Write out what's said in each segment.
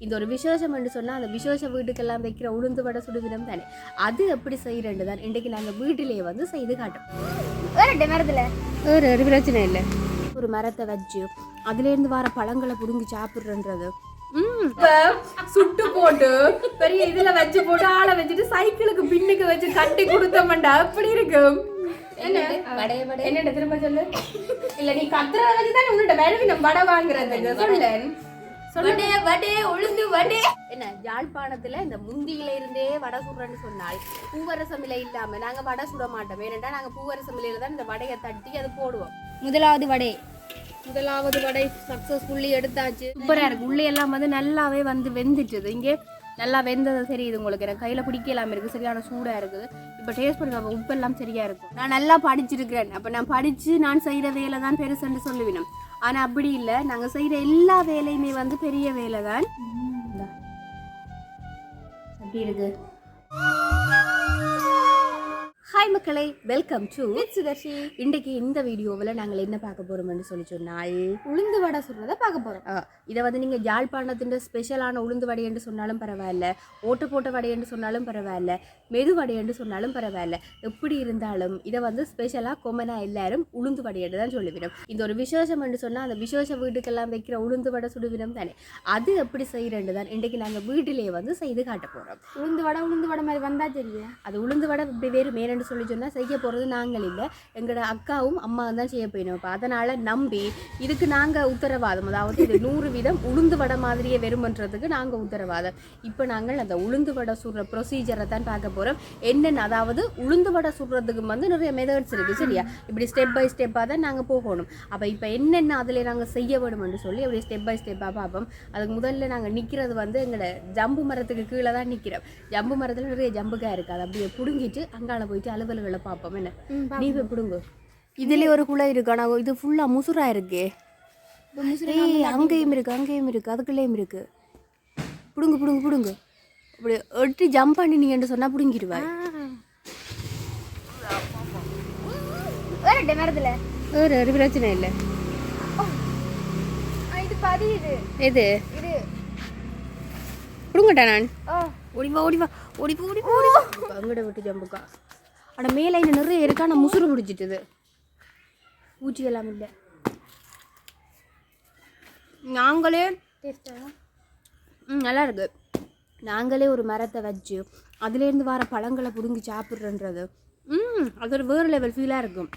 இந்த ஒரு விசேஷம் என்று சொன்னால் அந்த விசேஷ வீட்டுக்கெல்லாம் வைக்கிற உளுந்து வடை சுடுவினம் தானே. அது எப்படி செய்கிறேன்னு தான் இன்றைக்கு நாங்கள் வீட்டிலேயே வந்து செய்து காட்டோம் வேற மரத்துல? ஒரு ஒரு பிரச்சனை இல்லை. ஒரு மரத்தை வச்சு அதுலேருந்து வர பழங்களை பிடுங்கி சாப்பிட்றன்றது. சுட்டு போட்டு பெரிய இதுல வச்சு போட்டு ஆளை வச்சுட்டு சைக்கிளுக்கு பின்னுக்கு வச்சு கட்டி கொடுத்தோம்டா. அப்படி இருக்கும் என்ன? திரும்ப சொல்லு. இல்ல நீ கத்துறத வச்சு தான் உன்கிட்ட வேற நம்ம வடை வாங்குறது. சொல்லு. வடை வடை உளுந்து வடை. என்ன யாழ்ப்பாணத்துல இந்த முந்தியில இருந்தே வடை சுடுறேன்னு சொன்னால் பூவரசம் இலை இல்லாம நாங்க வடை சுட மாட்டோம். ஏனென்றா நாங்க பூவரசம் இலையில தான் இந்த வடையை தட்டி அது போடுவோம். முதலாவது வடை. முதலாவது வடை சக்சஸ்ஃபுல்லி எடுத்தாச்சு. சூப்பரா இருக்கு. உள்ளே எல்லாம் வந்து நல்லாவே வந்து வெந்துட்டுது. இங்கே நல்லா வெந்தது தெரியுது உங்களுக்கு எனக்கு கையில பிடிக்கலாம் இருக்கு சரியான சூடா இருக்குது. இப்போ டேஸ்ட் பண்ணி பார்ப்போம் உப்பெல்லாம் சரியா இருக்கும். நான் நல்லா படிச்சிருக்கிறேன். அப்ப நான் படிச்சு நான் செய்யற வேலை தான் பெருசுன்னு சொல்லுவினோம். ஆனா அப்படி இல்லை. நாங்கள் செய்கிற எல்லா வேலையுமே வந்து பெரிய வேலை தான் அப்படி இருக்குது ஹாய் மக்களே. வெல்கம் டு சுதர்ஷி இன்றைக்கு இந்த வீடியோவில் நாங்கள் என்ன பார்க்க போறோம்னு சொல்லி சொன்னால் உளுந்து வடை சுடுறத பார்க்க போறோம். ஆ, இதை வந்து நீங்கள் யாழ்ப்பாணத்தின் ஸ்பெஷலான உளுந்து வடை என்று சொன்னாலும் பரவாயில்ல ஓட்டு போட்ட வடை என்று சொன்னாலும் பரவாயில்ல மெது வடை என்று சொன்னாலும் பரவாயில்ல. எப்படி இருந்தாலும் இதை வந்து ஸ்பெஷலாக கொமனா எல்லாரும் உளுந்து வடை என்று தான் சொல்லுவிடும். இந்த ஒரு விசேஷம் என்று சொன்னால் அந்த விசேஷ வீட்டுக்கெல்லாம் வைக்கிற உளுந்து வடை சுடுவினம் தானே. அது எப்படி செய்கிறேன்னு தான் இன்றைக்கு நாங்கள் வீட்டிலேயே வந்து செய்து காட்ட போகிறோம் உளுந்து வடை உளுந்து வடை மாதிரி வந்தா தெரியும் அது உளுந்து வடை இப்படி வேறு மேலன்னு சொல்லி சொன்னால் செய்ய போகிறது நாங்கள் இல்லை. எங்களோட அக்காவும் அம்மாவும் தான் செய்ய போயிடும் இப்போ அதனால் நம்பி இதுக்கு நாங்கள் உத்தரவாதம். அதாவது இது நூறு வீதம் உளுந்து வடை மாதிரியே வெறுமன்றதுக்கு நாங்கள் உத்தரவாதம். இப்போ நாங்கள் அந்த உளுந்து வடை சுடுற ப்ரொசீஜரை தான் பார்க்க போகிறோம் என்னென்ன அதாவது உளுந்து வடை சுடுறதுக்கு வந்து நிறைய மெதட்ஸ் இருக்குது சரியா? இப்படி ஸ்டெப் பை ஸ்டெப்பாக தான் நாங்கள் போகணும். அப்போ இப்போ என்னென்ன அதில் நாங்கள் செய்ய வேணும்னு சொல்லி அப்படி ஸ்டெப் பை ஸ்டெப்பாக பார்ப்போம். அதுக்கு முதல்ல நாங்கள் நிற்கிறது வந்து எங்களை ஜம்பு மரத்துக்கு கீழே தான் நிற்கிறோம் ஜம்பு மரத்தில் நிறைய ஜம்புக்காக இருக்குது அதை அப்படியே பிடுங்கிட்டு அங்கால போயிட்டு அலுவல்களை பார்ப்போம். என்ன? நீ போய் பிடுங்கு இதுலேயே ஒரு குலை இருக்கு. ஆனால் இது ஃபுல்லாக முசுரா இருக்கே. ஏய் அங்கேயும் இருக்கு. அங்கேயும் இருக்கு. அதுக்குள்ளேயும் இருக்கு. பிடுங்கு பிடுங்கு பிடுங்கு. அப்படி எட்டி ஜம்ப் பண்ணி நீங்க சொன்னா பிடுங்கிடுவாய் ஒரு ஒரு பிரச்சனை இல்லை. எது? இது. பிடுங்கட்டா நான்? ஓடிவா ஓடிவா ஓடிப்போ ஓடிப்போ அங்கிட்ட விட்டு ஜம்புக்கா ஆனால் மேலே இந்த நிறைய இருக்கா. நான் முசுறு பிடிச்சிட்டுது. பூச்சி எல்லாம் இல்லை. நாங்களே ம் நல்லா இருக்கு. நாங்களே ஒரு மரத்தை வச்சு அதுலேருந்து வர பழங்களை பிடுங்கி சாப்பிட்றன்றது. ம் அது ஒரு வேறு லெவல் ஃபீலாக இருக்கும்.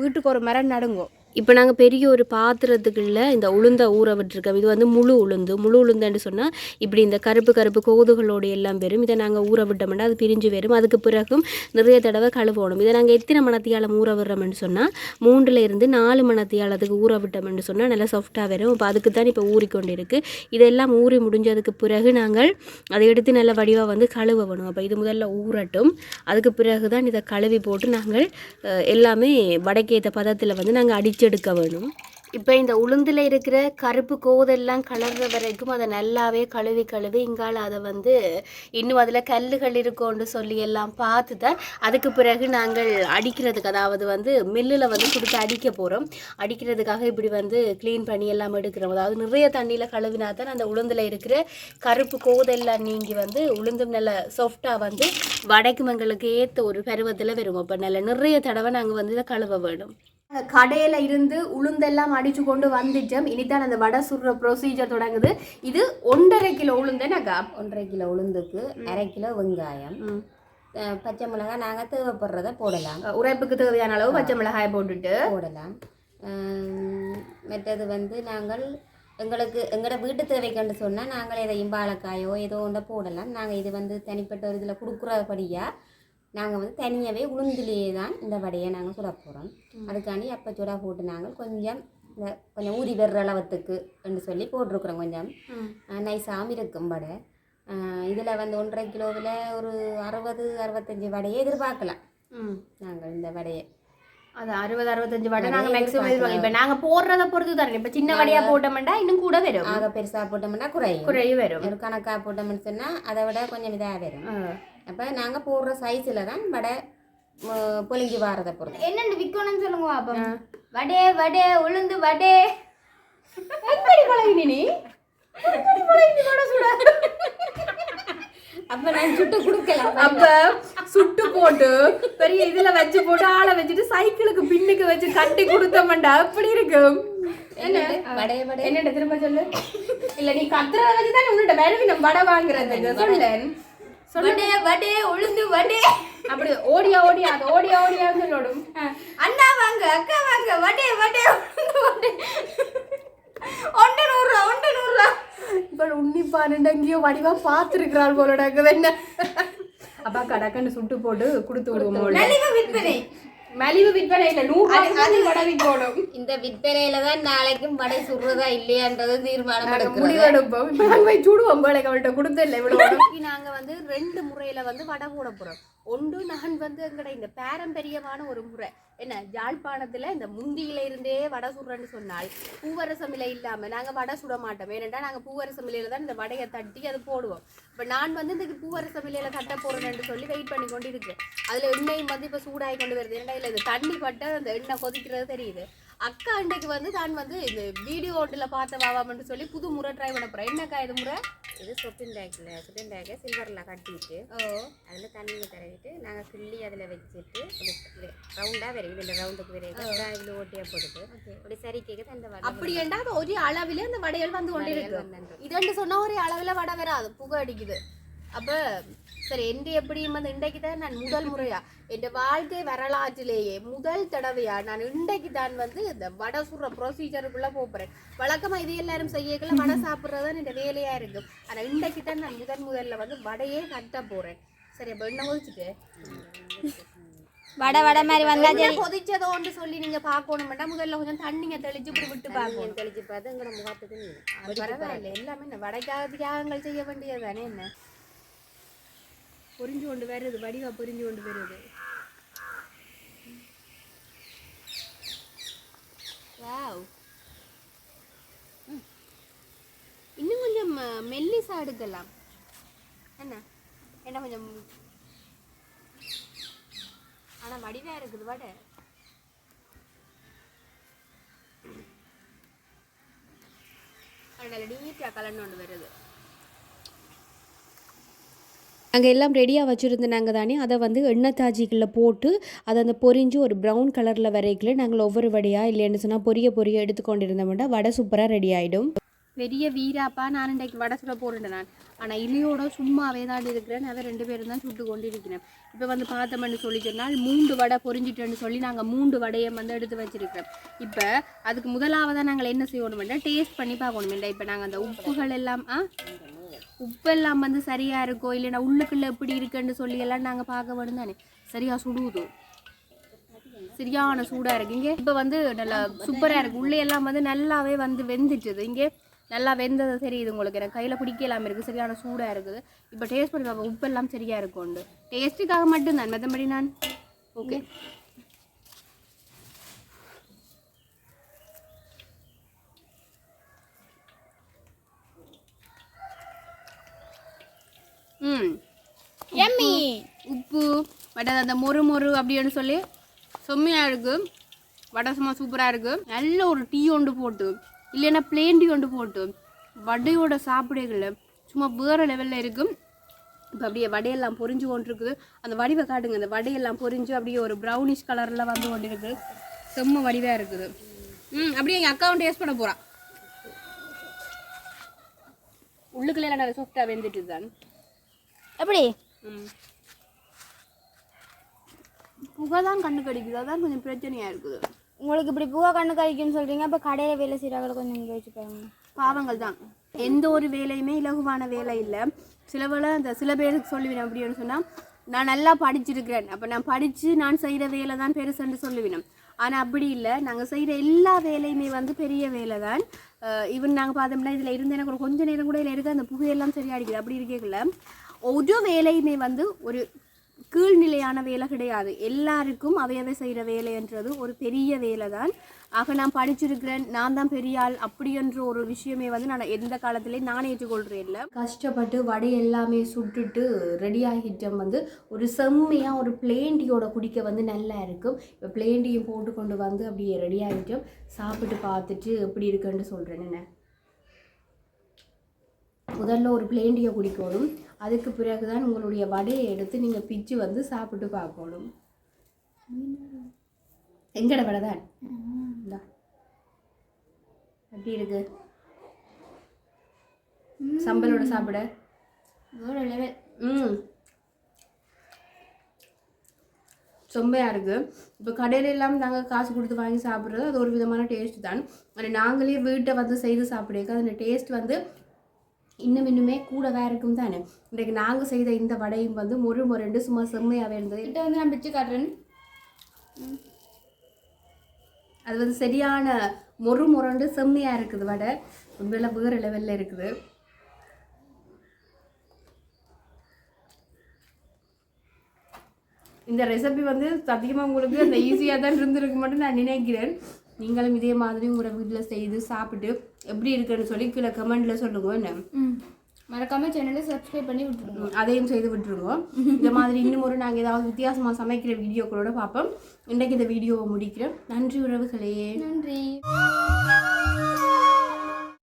வீட்டுக்கு ஒரு மரம் நடுங்கும். இப்போ நாங்கள் பெரிய ஒரு பாத்திரத்துக்குள்ள இந்த உளுந்த ஊற விட்டுருக்கோம். இது வந்து முழு உளுந்து. முழு உளுந்துன்னு சொன்னால் இப்படி இந்த கருப்பு கருப்பு கோதுகளோடு எல்லாம் வரும் இதை நாங்கள் ஊற விட்டோம்னா அது பிரிஞ்சு வரும். அதுக்கு பிறகும் நிறைய தடவை கழுவணும். இதை நாங்கள் எத்தனை மணத்தியாலம் ஊற விடுறோம்னு சொன்னால் மூன்றில் இருந்து நாலு மணத்தியாலத்துக்கு ஊற விட்டோம்னு சொன்னால் நல்லா சாஃப்டாக வரும். இப்போ அதுக்கு தான் இப்போ ஊறிக்கொண்டு இருக்கு. இதெல்லாம் ஊறி முடிஞ்சதுக்கு பிறகு நாங்கள் அதை எடுத்து நல்ல வடிவாக வந்து கழுவ வேணும் அப்போ இது முதல்ல ஊறட்டும். அதுக்கு பிறகு தான் இதை கழுவி போட்டு நாங்கள் எல்லாமே வடக்கேற்ற பதத்தில் வந்து நாங்கள் அடித்து அடிச்செடுக்க வேணும். இப்போ இந்த உளுந்தில் இருக்கிற கருப்பு கோதெல்லாம் கலர்ற வரைக்கும் அதை நல்லாவே கழுவி கழுவி இங்கால அதை வந்து இன்னும் அதில் கல்லுகள் இருக்கோன்னு சொல்லி எல்லாம் பார்த்து தான் அதுக்கு பிறகு நாங்கள் அடிக்கிறதுக்கு அதாவது வந்து மில்லில் வந்து கொடுத்து அடிக்க போகிறோம் அடிக்கிறதுக்காக இப்படி வந்து க்ளீன் பண்ணி எல்லாம் எடுக்கிறோம். அதாவது நிறைய தண்ணியில் கழுவினா தான் அந்த உளுந்தில் இருக்கிற கருப்பு கோதெல்லாம் நீங்கி வந்து உளுந்தும் நல்ல சாஃப்டாக வந்து வடைக்கும் எங்களுக்கு ஏற்ற ஒரு பருவத்தில் வரும். அப்போ நல்ல நிறைய தடவை நாங்கள் வந்து இதை கழுவ வேணும். கடையில் இருந்து உளுந்தெல்லாம் அடிச்சு கொண்டு வந்துட்டோம். இனிதான் அந்த வடை சுடுற ப்ரொசீஜர் தொடங்குது. இது ஒன்றரை கிலோ உளுந்தேனாக்கா ஒன்றரை கிலோ உளுந்துக்கு அரை கிலோ வெங்காயம். பச்சை மிளகாய் நாங்கள் தேவைப்படுறத போடலாம். உரைப்புக்கு தேவையான அளவு பச்சை மிளகாய் போட்டுட்டு. போடலாம். மற்றது வந்து நாங்கள் எங்களுக்கு எங்களோட வீட்டு தேவைக்குன்னு சொன்னால் நாங்கள் எதையும் பாலக்காயோ ஏதோ ஒன்றை போடலாம். நாங்கள் இது வந்து தனிப்பட்ட ஒரு இதில் கொடுக்குறபடியாக நாங்கள் வந்து தனியாகவே உளுந்துலேயே தான் இந்த வடையை நாங்கள் சுட போகிறோம் அதுக்காண்டி அப்போ சுடா போட்டு நாங்கள் கொஞ்சம் இந்த கொஞ்சம் ஊறி வர்ற அளவத்துக்கு என்று சொல்லி போட்டிருக்குறோம் கொஞ்சம். நைஸாகவும் இருக்கும் வடை. இதில் வந்து ஒன்றரை கிலோவில் ஒரு அறுபது அறுபத்தஞ்சி வடையை எதிர்பார்க்கலாம். நாங்கள் இந்த வடையை. அது அறுபது அறுபத்தஞ்சு வடை நாங்கள் மேக்ஸிமம் எதிர்பார்க்கலாம். இப்போ நாங்கள் போடுறத பொறுத்து தானே இப்போ சின்ன வடையா போட்டோம்னா இன்னும் கூட வரும். ஆக பெருசாக போட்டோம்னா குறையும். குறையும் வரும். ஒரு கணக்காக போட்டோம்னு சொன்னால் அதை விட கொஞ்சம் இதாக வரும். அப்போ நாங்கள் போடுற சைஸில் தான் வடை பொலிஞ்சு வாரதை பொறுத்து. என்னென்ன விற்கணும்னு சொல்லுங்க பாப்போம். வடை வடை உளுந்து வடை. எப்படி பழகினி நீ? அப்ப நான் சுட்டு கொடுக்கலாம் அப்ப சுட்டு போட்டு பெரிய இதுல வச்சு போட்டு ஆளை வச்சுட்டு சைக்கிளுக்கு பின்னுக்கு வச்சு கட்டி கொடுத்தோம்டா. அப்படி இருக்கும் என்னடா திரும்ப சொல்லு. இல்ல நீ கத்துறத வச்சு தான் உன்னிட்ட வேலை நம்ம வடை வாங்குறது சொல்லேன் வடைய வடைய உளுந்து வடை. அப்படி ஓடியா ஓடியா அது ஓடியா ஓடியான்னு சொல்லணும் அண்ணா வாங்க அக்கா வாங்க வடைய வடைய உளுந்து வடை. ஒன்று நூறுரூவா ஒன்று நூறுரூவா. இப்ப உன்னிப்பாருண்ட எங்கேயோ வடிவா பாத்துருக்கிறாள் போல நடக்குது. என்ன? அப்பா கடக்கன்னு சுட்டு போட்டு கொடுத்து விடுவோம் விற்பனை. மலிவு விற்பனை இல்ல நூறு வடை விற்கணும் இந்த விற்பனையில தான் நாளைக்கும் வடை சுடுறதா இல்லையான்றது தீர்மானம் முடிவெடுப்போம். நாங்க போய் சுடுவோம் போல அவள்கிட்ட கொடுத்து இல்லை இவ்வளவு நாங்க வந்து ரெண்டு முறையில வந்து வடை போட போறோம். ஒன்று நான் வந்து எங்கட இந்த பாரம்பரியமான ஒரு முறை. என்ன யாழ்ப்பாணத்துல இந்த முந்தியில இருந்தே வடை சுடுறேன்னு சொன்னால் பூவரசம் இலை இல்லாமல் நாங்கள் வடை சுட மாட்டோம். ஏனென்றா நாங்கள் பூவரசம் இலையில தான் இந்த வடையை தட்டி அது போடுவோம். இப்போ நான் வந்து இந்த பூவரசம் இலையில தட்ட போகிறேன்னு சொல்லி வெயிட் பண்ணி கொண்டு இருக்கேன். அதில் எண்ணெய் வந்து இப்போ சூடாகி கொண்டு வருது. ஏன்னா இல்லை இந்த தண்ணி பட்டு அந்த எண்ணெய் கொதிக்கிறது தெரியுது. அக்கா அன்றைக்கு வந்து தான் வந்து இந்த வீடியோ ஓட்டில் பார்த்த வாவாமன்னு சொல்லி புது முறை ட்ரை பண்ண போறேன் என்னக்கா இது முறை? இது சொப்பின் பேக்கில் சொப்பின் பேக்கை சில்வரில் கட்டிட்டு ஓ. அதில் தண்ணியை தடவிட்டு நாங்கள் கிள்ளி அதில் வச்சுட்டு ரவுண்டாக வரைக்கும் இதில் ரவுண்டுக்கு வரைக்கும் இதில் ஓட்டியாக போட்டுட்டு அப்படி சரி கேட்குது அந்த வடை அப்படி ஏண்டா ஒரு அளவிலே அந்த வடைகள் வந்து கொண்டிருக்கு வந்து இதண்டு சொன்னா ஒரு அளவில் வடை வராது. புகை அடிக்குது. அப்ப சரி எந்த எப்படியும் வந்து இன்றைக்கு தான் நான் முதல் முறையா என் வாழ்க்கை வரலாற்றிலேயே முதல் தடவையா நான் இன்றைக்கு தான் வந்து இந்த வடை சுடுற ப்ரொசீஜருக்குள்ள போறேன். வழக்கமா இது எல்லாரும் செய்யக்குள்ள வடை சாப்பிட்றது தான் என் வேலையா இருக்கும். ஆனா இன்றைக்கு தான் நான் முதன் முதல்ல வந்து வடையே கட்ட போறேன். சரி அப்ப என்ன கொதிச்சுட்டு வடை வடை மாதிரி வந்தா என்ன கொதிச்சதோன்னு சொல்லி நீங்க பார்க்கணும்டா முதல்ல கொஞ்சம் தண்ணிங்க தெளிச்சு இப்படி விட்டு பார்க்கணும். தண்ணியை தெளிச்சு பார்த்து எங்களோட முகத்துக்கு பரவாயில்ல. எல்லாமே என்ன வடைக்காக தியாகங்கள் செய்ய வேண்டியதுதானே என்ன? புரிஞ்சு கொண்டு வருது வடிவா புரிஞ்சு கொண்டு வருது வாவ். ம். இன்னும் கொஞ்சம் மெல்லிசா எடுக்கலாம். என்ன? என்ன கொஞ்சம்? ஆனா வடிவா இருக்குது வட. அதனால நீட்டாக கலந்து கொண்டு வருது அங்கே எல்லாம் ரெடியாக வச்சுருந்தாங்க தானே. அதை வந்து எண்ணெய் தாஜிகளில் போட்டு அதை அந்த பொரிஞ்சு ஒரு ப்ரௌன் கலரில் வரைக்கல நாங்கள் ஒவ்வொரு வடையாக இல்லைன்னு சொன்னால் பொரிய பொரிய எடுத்துக்கொண்டு இருந்தோம்னா வடை சூப்பராக ரெடி ஆகிடும் பெரிய வீராப்பா நான் இன்றைக்கு வடை சுட போகிறேன் நான். ஆனால் இலியோட சும்மாவே தான் இருக்கிறேன். நான் ரெண்டு பேரும் தான் சுட்டு கொண்டு இருக்கிறேன் இப்போ வந்து பார்த்தோம்னு சொல்லி சொன்னால் மூன்று வடை பொரிஞ்சிட்டேன்னு சொல்லி நாங்கள் மூன்று வடையை வந்து எடுத்து வச்சிருக்கிறோம். இப்போ அதுக்கு முதலாவதாக நாங்கள் என்ன செய்யணுமெண்டா டேஸ்ட் பண்ணி பார்க்கணுமெண்டா இப்போ நாங்கள் அந்த உப்புகள் எல்லாம் ஆ? உப்பெல்லாம் வந்து சரியா இருக்கோ இல்லைன்னா உள்ளுக்குள்ள எப்படி இருக்குன்னு சொல்லி எல்லாம் நாங்கள் பார்க்க வேணும் தானே. சரியா சுடுவது சரியான சூடாக இருக்கு. இங்கே இப்போ வந்து நல்லா சூப்பராக இருக்கு. உள்ளே எல்லாம் வந்து நல்லாவே வந்து வெந்துட்டுது. இங்கே நல்லா வெந்தது தெரியுது உங்களுக்கு எனக்கு கையில் பிடிக்கலாம் இருக்குது சரியான சூடாக இருக்குது. இப்போ டேஸ்ட் பண்ணி பார்ப்போம் உப்பெல்லாம் சரியாக இருக்கும் டேஸ்ட்டுக்காக மட்டும்தான். மற்றபடி நான் ஓகே ம் எம்மி உப்பு வடை அந்த மொறு மொறு அப்படின்னு சொல்லி செம்மையாக இருக்கு. வடை சும்மா சூப்பராக இருக்கு. நல்ல ஒரு டீ ஒன்று போட்டு இல்லைன்னா பிளேன் டீ ஒன்று போட்டு வடையோட சாப்பிடுகல சும்மா வேறு லெவலில் இருக்கும் இப்போ அப்படியே வடையெல்லாம் பொரிஞ்சு கொண்டிருக்குது. அந்த வடிவை காட்டுங்க. அந்த வடையெல்லாம் பொரிஞ்சு அப்படியே ஒரு ப்ரௌனிஷ் கலரில் வந்து கொண்டிருக்கு செம்ம வடிவாக இருக்குது. ம் அப்படியே எங்கள் அக்காவும் டேஸ்ட் பண்ண போகிறான் உள்ளுக்குள்ளே நல்லா சாஃப்டாக வெந்துட்டு தான் எப்படி ம். புகை தான் கண்ணு கடிக்குது. அதான் கொஞ்சம் பிரச்சனையா இருக்குது. உங்களுக்கு இப்படி பூவா கண்ணு கழிக்கும்னு சொல்றீங்க அப்ப கடையில வேலை செய்யறாங்கள கொஞ்சம் இங்க வச்சு பாருங்க. பாவங்கள் தான். எந்த ஒரு வேலையுமே இலகுவான வேலை இல்லை. சில வேளை அந்த சில பேருக்கு சொல்லுவேன் அப்படின்னு சொன்னால் நான் நல்லா படிச்சிருக்கிறேன். அப்போ நான் படித்து நான் செய்கிற வேலை தான் பெருசுன்னு சொல்லுவேன். ஆனால் அப்படி இல்லை. நாங்கள் செய்கிற எல்லா வேலையுமே வந்து பெரிய வேலை தான். ஈவன் நாங்கள் பார்த்தோம்னா இதில் இருந்து எனக்கு ஒரு கொஞ்ச நேரம் கூட இதில் இருக்க அந்த புகையெல்லாம் சரியா அடிக்குது. அப்படி இருக்கல ஒரு வேலையுமே வந்து ஒரு கீழ்நிலையான வேலை கிடையாது. எல்லாருக்கும் அவையவை செய்கிற வேலைன்றது ஒரு பெரிய வேலை தான் ஆக நான் படிச்சிருக்கிறேன் நான் தான் பெரிய ஆள் அப்படி என்ற ஒரு விஷயமே வந்து நான் எந்த காலத்துலேயும் நான் ஏற்றுக்கொள்கிறேன் இல்லை. கஷ்டப்பட்டு வடை எல்லாமே சுட்டுட்டு ரெடி ஆகிட்டோம் வந்து ஒரு செம்மையாக ஒரு பிளேண்டியோட குடிக்க வந்து நல்லா இருக்கும். இப்போ பிளேண்டியும் போட்டு கொண்டு வந்து அப்படியே ரெடி ஆகிட்டோம். சாப்பிட்டு பார்த்துட்டு எப்படி இருக்குன்னு சொல்கிறேன் என்ன? முதல்ல ஒரு பிளேண்டியை குடிக்கணும். அதுக்கு பிறகு தான் உங்களுடைய வடையை எடுத்து நீங்கள் பிச்சு வந்து சாப்பிட்டு பார்க்கணும். எங்கட வடை தான். எப்படி இருக்கு? சம்பலோட சாப்பிட? ம். செம்மையாக இருக்குது இப்போ கடையில எல்லாம் நாங்கள் காசு கொடுத்து வாங்கி சாப்பிட்றது அது ஒரு விதமான டேஸ்ட் தான். ஆனால் நாங்களே வீட்டை வந்து செய்து சாப்பிடுறது அந்த டேஸ்ட் வந்து இன்னும் இன்னுமே கூடவே இருக்கும் தானே? இன்றைக்கு நாங்கள் செய்த இந்த வடையும் வந்து மொறு மொரண்டு சும்மா செம்மையாகவே இருந்தது. கிட்ட வந்து நான் பிச்சு காட்டுறேன். அது வந்து சரியான மொறு மொரண்டு செம்மையாக இருக்குது வடை. உண்மையில வேறு லெவலில் இருக்குது. இந்த ரெசிபி வந்து சத்தியமாக உங்களுக்கு அந்த ஈஸியாக தான் இருந்திருக்கு மட்டும் நான் நினைக்கிறேன். நீங்களும் இதே மாதிரி உங்களோட வீட்டில் செய்து சாப்பிட்டு எப்படி இருக்குன்னு சொல்லி கீழே கமெண்ட்டில் சொல்லுங்க என்ன? மறக்காம சேனலை சப்ஸ்கிரைப் பண்ணி விட்டுருங்க. அதையும் செய்து விட்டுருங்க. இந்த மாதிரி இன்னும் ஒரு நாங்கள் ஏதாவது வித்தியாசமாக சமைக்கிற வீடியோக்களோட பார்ப்போம். இன்றைக்கு இந்த வீடியோவை முடிக்கிறேன். நன்றி உறவுகளே. நன்றி.